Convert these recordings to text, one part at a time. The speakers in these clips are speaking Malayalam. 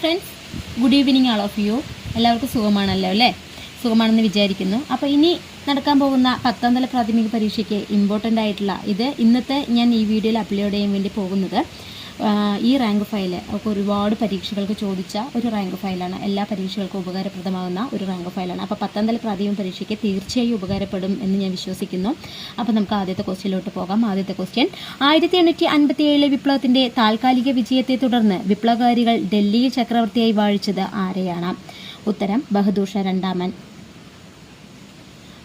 Friends good evening all of you എല്ലാവർക്കും സുഖമാണല്ലോ അല്ലേ? സുഖമാണെന്ന് വിചാരിക്കുന്നു. അപ്പോൾ ഇനി നടക്കാൻ പോകുന്ന പത്താം തല പ്രാഥമിക പരീക്ഷയ്ക്ക് ഇമ്പോർട്ടന്റ് ആയിട്ടുള്ള ഇത് ഇന്നത്തെ ഞാൻ ഈ വീഡിയോയിൽ അപ്ലോഡ് ചെയ്യാൻ വേണ്ടി പോകുന്നത്. ഈ റാങ്ക് ഫയൽ ഒക്കെ ഒരുപാട് പരീക്ഷകൾക്ക് ചോദിച്ച ഒരു റാങ്ക് ഫയലാണ്. എല്ലാ പരീക്ഷകൾക്കും ഉപകാരപ്രദമാകുന്ന ഒരു റാങ്ക് ഫയലാണ്. അപ്പോൾ പത്താം തല പ്രാഥമിക പരീക്ഷയ്ക്ക് തീർച്ചയായും ഉപകാരപ്പെടും എന്ന് ഞാൻ വിശ്വസിക്കുന്നു. അപ്പോൾ നമുക്ക് ആദ്യത്തെ ക്വസ്റ്റ്യനിലോട്ട് പോകാം. ആദ്യത്തെ ക്വസ്റ്റ്യൻ. ആയിരത്തി എണ്ണൂറ്റി അൻപത്തി ഏഴിലെ വിപ്ലവത്തിന്റെ താൽക്കാലിക വിജയത്തെ തുടർന്ന് വിപ്ലവകാരികൾ ഡൽഹിയിൽ ചക്രവർത്തിയായി വാഴിച്ചത് ആരെയാണ്? ഉത്തരം ബഹദൂർ ഷാ രണ്ടാമൻ.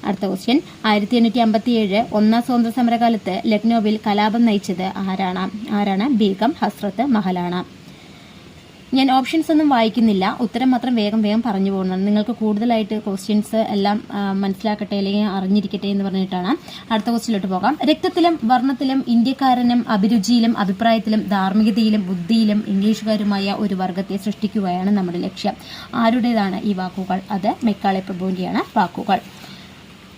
അടുത്ത ക്വസ്റ്റ്യൻ ആയിരത്തി എണ്ണൂറ്റി അമ്പത്തി ഏഴ് ഒന്നാം സ്വാതന്ത്ര്യ സമരകാലത്ത് ലക്നോവിൽ കലാപം നയിച്ചത് ആരാണ്? ആരാണ്? ബീഗം ഹസ്രത്ത് മഹലാണ്. ഞാൻ ഓപ്ഷൻസ് ഒന്നും വായിക്കുന്നില്ല. ഉത്തരം മാത്രം വേഗം വേഗം പറഞ്ഞു പോകുന്നതാണ് നിങ്ങൾക്ക് കൂടുതലായിട്ട് ക്വസ്റ്റ്യൻസ് എല്ലാം മനസ്സിലാക്കട്ടെ അല്ലെങ്കിൽ അറിഞ്ഞിരിക്കട്ടെ എന്ന് പറഞ്ഞിട്ടാണ് അടുത്ത ക്വസ്റ്റ്യനിലോട്ട് പോകാം. രക്തത്തിലും വർണത്തിലും ഇന്ത്യക്കാരനും അഭിരുചിയിലും അഭിപ്രായത്തിലും ധാർമ്മികതയിലും ബുദ്ധിയിലും ഇംഗ്ലീഷുകാരുമായ ഒരു വർഗത്തെ സൃഷ്ടിക്കുകയാണ് നമ്മുടെ ലക്ഷ്യം. ആരുടേതാണ് ഈ വാക്കുകൾ? അത് മെക്കാളെ പ്രഭുവിന്റെയാണ് വാക്കുകൾ.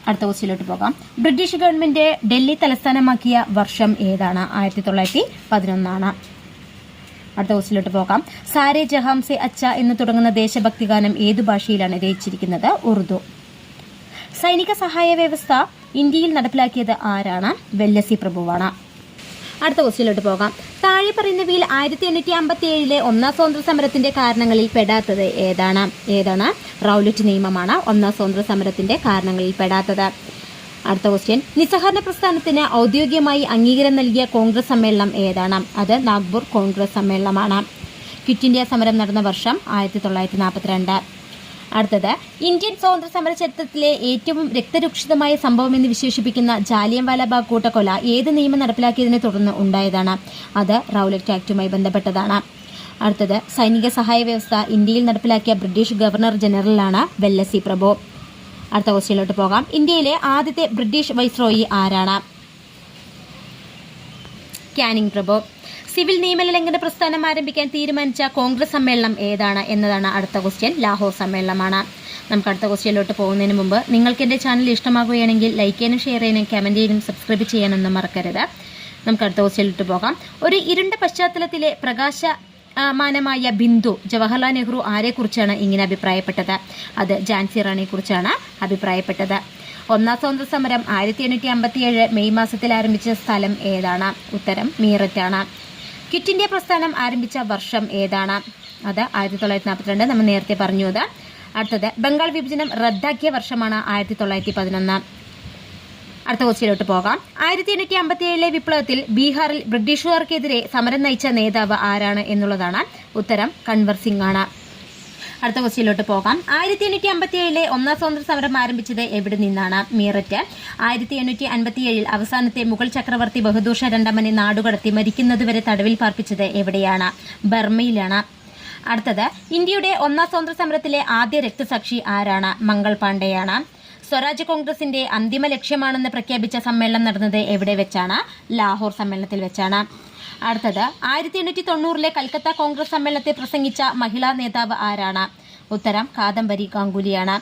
അടുത്ത ക്വസ്റ്റ്യനിലോട്ട് പോകാം. ബ്രിട്ടീഷ് ഗവൺമെന്റ് ഡൽഹി തലസ്ഥാനമാക്കിയ വർഷം ഏതാണ്? ആയിരത്തി തൊള്ളായിരത്തി പതിനൊന്നാണ് അടുത്ത ക്വസ്റ്റിലോട്ട് പോകാം. സാരെ ജഹാം സെ അച്ച എന്ന് തുടങ്ങുന്ന ദേശഭക്തി ഗാനം ഏതു ഭാഷയിലാണ് രചിച്ചിരിക്കുന്നത്? ഉറുദു. സൈനിക സഹായ വ്യവസ്ഥ ഇന്ത്യയിൽ നടപ്പിലാക്കിയത് ആരാണ്? വെല്ലസി പ്രഭുവാണ്. അടുത്ത ക്വസ്റ്റ്യനിലോട്ട് പോകാം. താഴെ പറയുന്നവയിൽ ആയിരത്തി എണ്ണൂറ്റി അമ്പത്തി ഏഴിലെ ഒന്നാം സ്വാതന്ത്ര്യ സമരത്തിന്റെ കാരണങ്ങളിൽ പെടാത്തത് ഏതാണ്? ഏതാണ്? റൗലറ്റ് നിയമമാണ് ഒന്നാം സ്വാതന്ത്ര്യ സമരത്തിന്റെ കാരണങ്ങളിൽ പെടാത്തത്. അടുത്ത ക്വസ്റ്റ്യൻ. നിസ്സഹകരണ പ്രസ്ഥാനത്തിന് ഔദ്യോഗികമായി അംഗീകാരം നൽകിയ കോൺഗ്രസ് സമ്മേളനം ഏതാണ്? അത് നാഗ്പൂർ കോൺഗ്രസ് സമ്മേളനമാണ്. ക്വിറ്റ് ഇന്ത്യ സമരം നടന്ന വർഷം ആയിരത്തി തൊള്ളായിരത്തി നാൽപ്പത്തിരണ്ട് അടുത്തത്. ഇന്ത്യൻ സ്വാതന്ത്ര്യ സമര ചരിത്രത്തിലെ ഏറ്റവും രക്തരൂക്ഷിതമായ സംഭവം എന്ന് വിശേഷിപ്പിക്കുന്ന ജാലിയൻവാലാബാഗ് കൂട്ടക്കൊല ഏത് നിയമം നടപ്പിലാക്കിയതിനെ തുടർന്ന് ഉണ്ടായതാണ്. അത് റൗലറ്റ് ആക്ടുമായി ബന്ധപ്പെട്ടതാണ്. അടുത്തത്. സൈനിക സഹായ വ്യവസ്ഥ ഇന്ത്യയിൽ നടപ്പിലാക്കിയ ബ്രിട്ടീഷ് ഗവർണർ ജനറലാണ് വെല്ലസി പ്രഭു. അടുത്ത ക്വസ്റ്റ്യനിലോട്ട് പോകാം. ഇന്ത്യയിലെ ആദ്യത്തെ ബ്രിട്ടീഷ് വൈസ്രോയി ആരാണ്? ക്യാനിംഗ് പ്രഭു. സിവിൽ നിയമലംഘന പ്രസ്ഥാനം ആരംഭിക്കാൻ തീരുമാനിച്ച കോൺഗ്രസ് സമ്മേളനം ഏതാണ് എന്നതാണ് അടുത്ത ക്വസ്റ്റ്യൻ ലാഹോർ സമ്മേളനമാണ്. നമുക്ക് അടുത്ത ക്വസ്റ്റ്യനിലോട്ട് പോകുന്നതിന് മുമ്പ് നിങ്ങൾക്ക് എന്റെ ചാനൽ ഇഷ്ടമാകുകയാണെങ്കിൽ ലൈക്ക് ചെയ്യാനും ഷെയർ ചെയ്യാനും കമന്റ് ചെയ്യാനും സബ്സ്ക്രൈബ് ചെയ്യാനൊന്നും മറക്കരുത്. നമുക്ക് അടുത്ത ക്വസ്റ്റ്യനിലോട്ട് പോകാം. ഒരു ഇരുണ്ട പശ്ചാത്തലത്തിലെ പ്രകാശ മാനമായ ബിന്ദു ജവഹർലാൽ നെഹ്റു ആരെക്കുറിച്ചാണ് ഇങ്ങനെ അഭിപ്രായപ്പെട്ടത്? അത് ജാൻസി റാണിയെക്കുറിച്ചാണ് അഭിപ്രായപ്പെട്ടത്. ഒന്നാം സ്വാതന്ത്ര്യ സമരം ആയിരത്തി എണ്ണൂറ്റി അമ്പത്തി ഏഴ് മെയ് മാസത്തിൽ ആരംഭിച്ച സ്ഥലം ഏതാണ്? ഉത്തരം മീററ്റാണ്. ക്വിറ്റ് ഇന്ത്യ പ്രസ്ഥാനം ആരംഭിച്ച വർഷം ഏതാണ്? അത് ആയിരത്തി തൊള്ളായിരത്തി നാൽപ്പത്തിരണ്ട് നമ്മൾ നേരത്തെ പറഞ്ഞു അത് അടുത്തത് ബംഗാൾ വിഭജനം റദ്ദാക്കിയ വർഷമാണ് ആയിരത്തി തൊള്ളായിരത്തി പതിനൊന്ന് അടുത്ത ക്വസ്റ്റ്യനിലോട്ട് പോകാം. ആയിരത്തി എണ്ണൂറ്റി അമ്പത്തി ഏഴിലെ വിപ്ലവത്തിൽ ബീഹാറിൽ ബ്രിട്ടീഷുകാർക്കെതിരെ സമരം നയിച്ച നേതാവ് ആരാണ് എന്നുള്ളതാണ് ഉത്തരം കൺവർ സിംഗ് ആണ്. അടുത്ത ക്വസ്റ്റ്യനിലോട്ട് പോകാം. ആയിരത്തി എണ്ണൂറ്റി അമ്പത്തി ഏഴിലെ ഒന്നാം സ്വാതന്ത്ര്യ സമരം ആരംഭിച്ചത് എവിടെ നിന്നാണ്? മീററ്റ്. ആയിരത്തി എണ്ണൂറ്റി അൻപത്തി ഏഴിൽ അവസാനത്തെ മുഗൾ ചക്രവർത്തി ബഹദൂർ ഷാ രണ്ടാമനെ നാടുകടത്തി മരിക്കുന്നതുവരെ തടവിൽ പാർപ്പിച്ചത് എവിടെയാണ്? ബർമയിലാണ്. അടുത്തത് ഇന്ത്യയുടെ ഒന്നാം സ്വാതന്ത്ര്യ സമരത്തിലെ ആദ്യ രക്തസാക്ഷി ആരാണ്? മംഗൾ പാണ്ഡെയാണ്. സ്വരാജ് കോൺഗ്രസിന്റെ അന്തിമ ലക്ഷ്യമാണെന്ന് പ്രഖ്യാപിച്ച സമ്മേളനം നടന്നത് എവിടെ വെച്ചാണ്? ലാഹോർ സമ്മേളനത്തിൽ വെച്ചാണ്. അടുത്തത് ആയിരത്തി എണ്ണൂറ്റി തൊണ്ണൂറിലെ കൽക്കത്ത കോൺഗ്രസ് സമ്മേളനത്തെ പ്രസംഗിച്ച മഹിളാ നേതാവ് ആരാണ്? ഉത്തരം കാദംബരി ഗാംഗുലിയാണ്.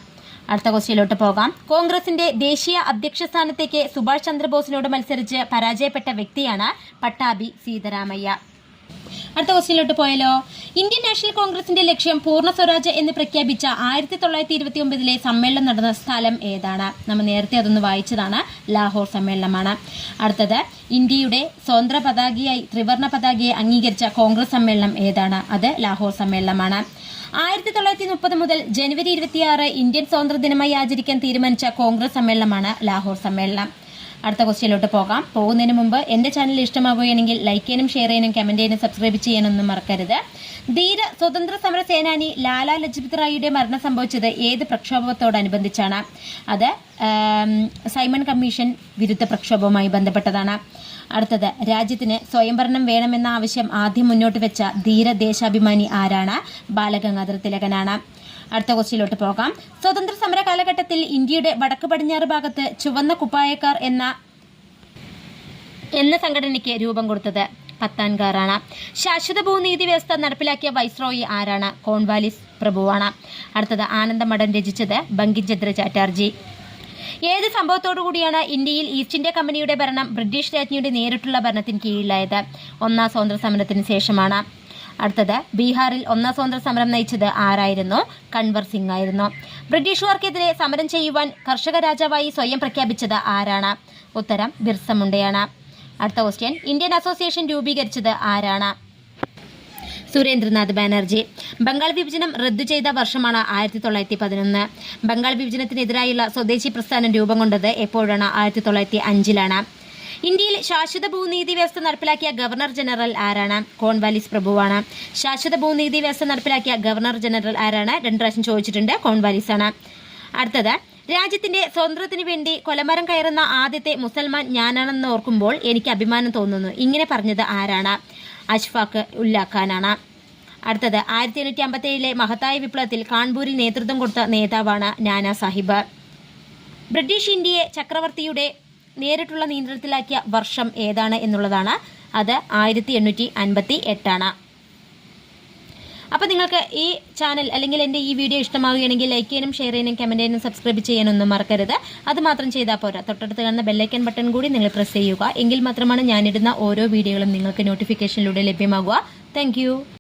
അടുത്ത ക്വസ്റ്റ്യനിലോട്ട് പോകാം. കോൺഗ്രസിന്റെ ദേശീയ അധ്യക്ഷ സ്ഥാനത്തേക്ക് സുഭാഷ് ചന്ദ്രബോസിനോട് മത്സരിച്ച് പരാജയപ്പെട്ട വ്യക്തിയാണ് പട്ടാഭി സീതാരാമയ്യ. അടുത്ത ക്വസ്റ്റ്യനിലോട്ട് പോയാലോ? ഇന്ത്യൻ നാഷണൽ കോൺഗ്രസിന്റെ ലക്ഷ്യം പൂർണ സ്വരാജ് എന്ന് പ്രഖ്യാപിച്ച ആയിരത്തി തൊള്ളായിരത്തി ഇരുപത്തി ഒമ്പതിലെ സമ്മേളനം നടന്ന സ്ഥലം ഏതാണ്? നമ്മൾ നേരത്തെ അതൊന്ന് വായിച്ചതാണ്. ലാഹോർ സമ്മേളനമാണ്. അടുത്തത് ഇന്ത്യയുടെ സ്വതന്ത്ര പതാകയായി ത്രിവർണ പതാകയെ അംഗീകരിച്ച കോൺഗ്രസ് സമ്മേളനം ഏതാണ്? അത് ലാഹോർ സമ്മേളനമാണ്. ആയിരത്തി തൊള്ളായിരത്തി മുപ്പത് മുതൽ ജനുവരി ഇരുപത്തിയാറ് ഇന്ത്യൻ സ്വാതന്ത്ര്യ ദിനമായി ആചരിക്കാൻ തീരുമാനിച്ച കോൺഗ്രസ് സമ്മേളനമാണ് ലാഹോർ സമ്മേളനം. അടുത്ത ക്വസ്റ്റ്യനിലോട്ട് പോകാം. പോകുന്നതിന് മുമ്പ് എന്റെ ചാനൽ ഇഷ്ടമാകുകയാണെങ്കിൽ ലൈക്ക് ചെയ്യാനും ഷെയർ ചെയ്യാനും കമന്റ് ചെയ്യാനും സബ്സ്ക്രൈബ് ചെയ്യാനൊന്നും മറക്കരുത്. ധീര സ്വതന്ത്ര സമര സേനാനി ലാലാ ലജ്പത് റായിയുടെ മരണം സംഭവിച്ചത് ഏത് പ്രക്ഷോഭത്തോടനുബന്ധിച്ചാണ്? അത് സൈമൺ കമ്മീഷൻ വിരുദ്ധ പ്രക്ഷോഭവുമായി ബന്ധപ്പെട്ടതാണ്. അടുത്തത് രാജ്യത്തിന് സ്വയംഭരണം വേണമെന്ന ആവശ്യം ആദ്യം മുന്നോട്ട് വെച്ച ധീര ദേശാഭിമാനി ആരാണ്? ബാലഗംഗാധര തിലകനാണ്. അടുത്ത ക്വസ്റ്റ്യനിലോട്ട് പോകാം. സ്വതന്ത്ര സമര കാലഘട്ടത്തിൽ ഇന്ത്യയുടെ വടക്ക് പടിഞ്ഞാറ് ഭാഗത്ത് ചുവന്ന കുപ്പായക്കാർ എന്ന എന്ന സംഘടനയ്ക്ക് രൂപം കൊടുത്തത് പത്താൻകാറാണ്. ശാശ്വത ഭൂനീതി വ്യവസ്ഥ നടപ്പിലാക്കിയ വൈസ്രോയി ആരാണ്? കോൺവാലിസ് പ്രഭുവാണ്. അടുത്തത് ആനന്ദമഠൻ രചിച്ചത് ബങ്കിചന്ദ്ര ചാറ്റർജി. ഏത് സംഭവത്തോടു കൂടിയാണ് ഇന്ത്യയിൽ ഈസ്റ്റ് ഇന്ത്യ കമ്പനിയുടെ ഭരണം ബ്രിട്ടീഷ് രാജ്ഞിയുടെ നേരിട്ടുള്ള ഭരണത്തിന് കീഴിലായത്? ഒന്നാം സ്വാതന്ത്ര്യ സമരത്തിന് ശേഷമാണ്. അടുത്തത് ബീഹാറിൽ ഒന്നാം സ്വാതന്ത്ര്യ സമരം നയിച്ചത് ആരായിരുന്നു? കൺവർ സിംഗ് ആയിരുന്നു. ബ്രിട്ടീഷുകാർക്കെതിരെ സമരം ചെയ്യുവാൻ കർഷക രാജാവായി സ്വയം പ്രഖ്യാപിച്ചത് ആരാണ്? ഉത്തരം ബിർസ മുണ്ടയാണ്. അടുത്ത ക്വസ്റ്റ്യൻ ഇന്ത്യൻ അസോസിയേഷൻ രൂപീകരിച്ചത് ആരാണ്? സുരേന്ദ്രനാഥ് ബാനർജി. ബംഗാൾ വിഭജനം റദ്ദു ചെയ്ത വർഷമാണ് ആയിരത്തി തൊള്ളായിരത്തി പതിനൊന്ന് ബംഗാൾ വിഭജനത്തിനെതിരായുള്ള സ്വദേശി പ്രസ്ഥാനം രൂപം കൊണ്ടത് എപ്പോഴാണ്? ആയിരത്തി തൊള്ളായിരത്തി അഞ്ചിലാണ് ഇന്ത്യയിൽ ശാശ്വത ഭൂനീതി വ്യവസ്ഥ നടപ്പിലാക്കിയ ഗവർണർ ജനറൽ ആരാണ്? കോൺവാലിസ് പ്രഭുവാണ്. ശാശ്വത ഭൂനീതി വ്യവസ്ഥ നടപ്പിലാക്കിയ ഗവർണർ ജനറൽ ആരാണ്? രണ്ട് പ്രാവശ്യം ചോദിച്ചിട്ടുണ്ട്. കോൺവാലിസ് ആണ് അടുത്തത്. രാജ്യത്തിന്റെ സ്വതന്ത്രത്തിന് വേണ്ടി കൊലമരം കയറുന്ന ആദ്യത്തെ മുസൽമാൻ ഞാനാണെന്ന് ഓർക്കുമ്പോൾ എനിക്ക് അഭിമാനം തോന്നുന്നു. ഇങ്ങനെ പറഞ്ഞത് ആരാണ്? അഷ്ഫാഖ് ഉല്ലാഖാനാണ്. അടുത്തത് ആയിരത്തി എണ്ണൂറ്റി മഹത്തായ വിപ്ലവത്തിൽ കാൺപൂരിൽ നേതൃത്വം കൊടുത്ത നേതാവാണ് നാനാ സാഹിബ്. ബ്രിട്ടീഷ് ഇന്ത്യയെ ചക്രവർത്തിയുടെ നേരിട്ടുള്ള നിയന്ത്രണത്തിലാക്കിയ വർഷം ഏതാണ് എന്നുള്ളതാണ്. അത് ആയിരത്തി എണ്ണൂറ്റി അൻപത്തി എട്ടാണ് അപ്പോൾ നിങ്ങൾക്ക് ഈ ചാനൽ അല്ലെങ്കിൽ എന്റെ ഈ വീഡിയോ ഇഷ്ടമാവുകയാണെങ്കിൽ ലൈക്ക് ചെയ്യാനും ഷെയർ ചെയ്യാനും കമന്റ് ചെയ്യാനും സബ്സ്ക്രൈബ് ചെയ്യാനൊന്നും മറക്കരുത്. അത് മാത്രം ചെയ്താൽ പോരാ. തൊട്ടടുത്ത് കാണുന്ന ബെല്ലൈക്കൻ ബട്ടൺ കൂടി നിങ്ങൾ പ്രസ് ചെയ്യുക. എങ്കിൽ മാത്രമാണ് ഞാനിടുന്ന ഓരോ വീഡിയോകളും നിങ്ങൾക്ക് നോട്ടിഫിക്കേഷനിലൂടെ ലഭ്യമാകുക. താങ്ക്